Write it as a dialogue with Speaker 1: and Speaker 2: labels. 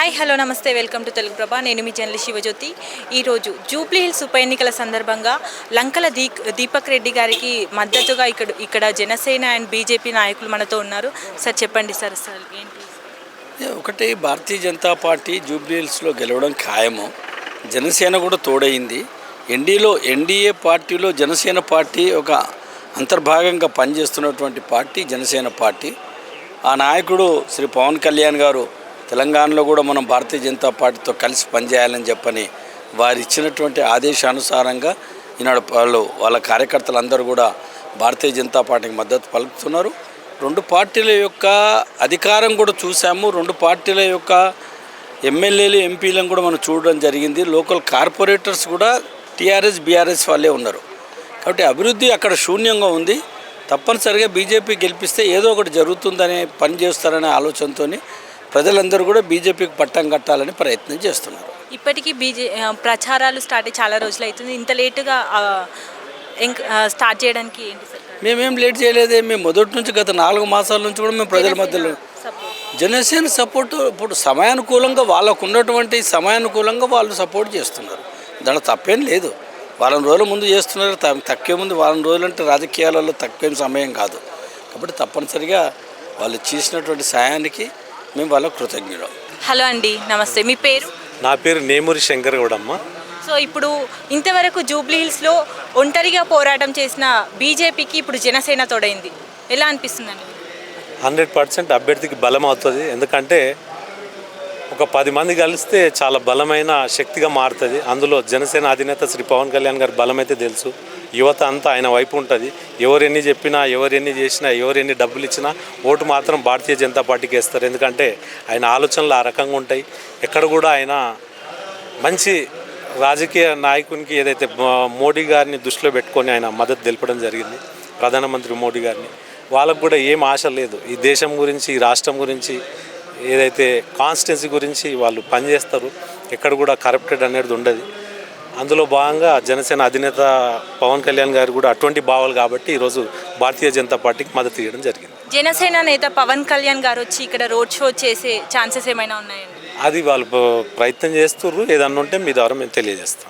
Speaker 1: Hi hello నమస్తే welcome to Telugu Prabha. నేను మీ journalist Shivajyothi. ఈరోజు జూబ్లీ హిల్స్ ఉప ఎన్నికల సందర్భంగా లంకల దీ దీపక్ రెడ్డి గారికి మద్దతుగా ఇక్కడ ఇక్కడ జనసేన అండ్ బీజేపీ నాయకులు మనతో ఉన్నారు. సార్ చెప్పండి సార్ సార్ ఏంటి?
Speaker 2: ఒకటి భారతీయ జనతా పార్టీ జూబ్లీహిల్స్లో గెలవడం ఖాయము. జనసేన కూడా తోడైంది ఎన్డీలో ఎన్డీఏ పార్టీలో జనసేన పార్టీ ఒక అంతర్భాగంగా పనిచేస్తున్నటువంటి పార్టీ జనసేన పార్టీ. ఆ నాయకుడు శ్రీ పవన్ కళ్యాణ్ గారు తెలంగాణలో కూడా మనం భారతీయ జనతా పార్టీతో కలిసి పనిచేయాలని చెప్పని వారు ఇచ్చినటువంటి ఆదేశానుసారంగా ఈనాడు వాళ్ళు వాళ్ళ కార్యకర్తలందరూ కూడా భారతీయ జనతా పార్టీకి మద్దతు పలుకుతున్నారు. రెండు పార్టీల యొక్క అధికారం కూడా చూసాము రెండు పార్టీల యొక్క ఎమ్మెల్యేలు ఎంపీలను కూడా మనం చూడడం జరిగింది. లోకల్ కార్పొరేటర్స్ కూడా టీఆర్ఎస్ బీఆర్ఎస్ వాళ్ళే ఉన్నారు. కాబట్టి అభివృద్ధి అక్కడ శూన్యంగా ఉంది. తప్పనిసరిగా బీజేపీ గెలిపిస్తే ఏదో ఒకటి జరుగుతుందనే పని చేస్తారనే ఆలోచనతో ప్రజలందరూ కూడా బీజేపీకి పట్టం కట్టాలని ప్రయత్నం చేస్తున్నారు.
Speaker 1: ఇప్పటికీ బీజే ప్రచారాలు స్టార్ట్ అయ్యి చాలా రోజులు అవుతుంది. ఇంత లేటుగా స్టార్ట్ చేయడానికి ఏంటి సార్?
Speaker 2: మేమేం లేట్ చేయలేదే. మేము మొదటి నుంచి గత నాలుగు మాసాల నుంచి కూడా మేము ప్రజల మధ్యలో జనసేన సపోర్టు ఇప్పుడు సమయానుకూలంగా వాళ్ళకు ఉన్నటువంటి సమయానుకూలంగా వాళ్ళు సపోర్ట్ చేస్తున్నారు. దాంట్లో తప్పేం లేదు. వారం రోజుల ముందు చేస్తున్నారు. తక్కువ ముందు వారం రోజులు అంటే రాజకీయాలలో తక్కువేం సమయం కాదు. కాబట్టి తప్పనిసరిగా వాళ్ళు చేసినటువంటి సాయానికి మేము వాళ్ళకు కృతజ్ఞులం.
Speaker 1: హలో అండి నమస్తే. మీ పేరు?
Speaker 3: నా పేరు నేమూరి శంకర్ గౌడమ్మ
Speaker 1: సో ఇప్పుడు ఇంతవరకు జూబ్లీ హిల్స్లో ఒంటరిగా పోరాటం చేసిన బీజేపీకి ఇప్పుడు జనసేన తోడైంది. ఎలా అనిపిస్తుందండి?
Speaker 3: హండ్రెడ్ పర్సెంట్ అభ్యర్థికి బలం అవుతుంది. ఎందుకంటే ఒక పది మంది కలిస్తే చాలా బలమైన శక్తిగా మారుతుంది. అందులో జనసేన అధినేత శ్రీ పవన్ కళ్యాణ్ గారి బలం అయితే తెలుసు. యువత అంతా ఆయన వైపు ఉంటుంది. ఎవరు ఎన్ని చెప్పినా ఎవరు ఎన్ని చేసినా ఎవరు ఎన్ని డబ్బులు ఇచ్చినా ఓటు మాత్రం భారతీయ జనతా పార్టీకి వేస్తారు. ఎందుకంటే ఆయన ఆలోచనలు ఆ రకంగా ఉంటాయి. ఎక్కడ కూడా ఆయన మంచి రాజకీయ నాయకునికి ఏదైతే మోడీ గారిని దృష్టిలో పెట్టుకొని ఆయన మద్దతు తెలపడం జరిగింది ప్రధానమంత్రి మోడీ గారిని. వాళ్ళకు కూడా ఏం ఆశ లేదు. ఈ దేశం గురించి ఈ రాష్ట్రం గురించి ఏదైతే కాన్స్టిట్యున్సీ గురించి వాళ్ళు పనిచేస్తారు ఎక్కడ కూడా కరప్టెడ్ అనేది ఉండదు. అందులో భాగంగా జనసేన అధినేత పవన్ కళ్యాణ్ గారు కూడా అటువంటి భావాలు కాబట్టి ఈరోజు భారతీయ జనతా పార్టీకి మద్దతు ఇవ్వడం జరిగింది.
Speaker 1: జనసేన నేత పవన్ కళ్యాణ్ గారు వచ్చి ఇక్కడ రోడ్ షో చేసే ఛాన్సెస్ ఏమైనా ఉన్నాయండి?
Speaker 3: అది వాళ్ళు ప్రయత్నం చేస్తుర్రు. ఏదన్నా ఉంటే మీ ద్వారా మేము తెలియజేస్తాం.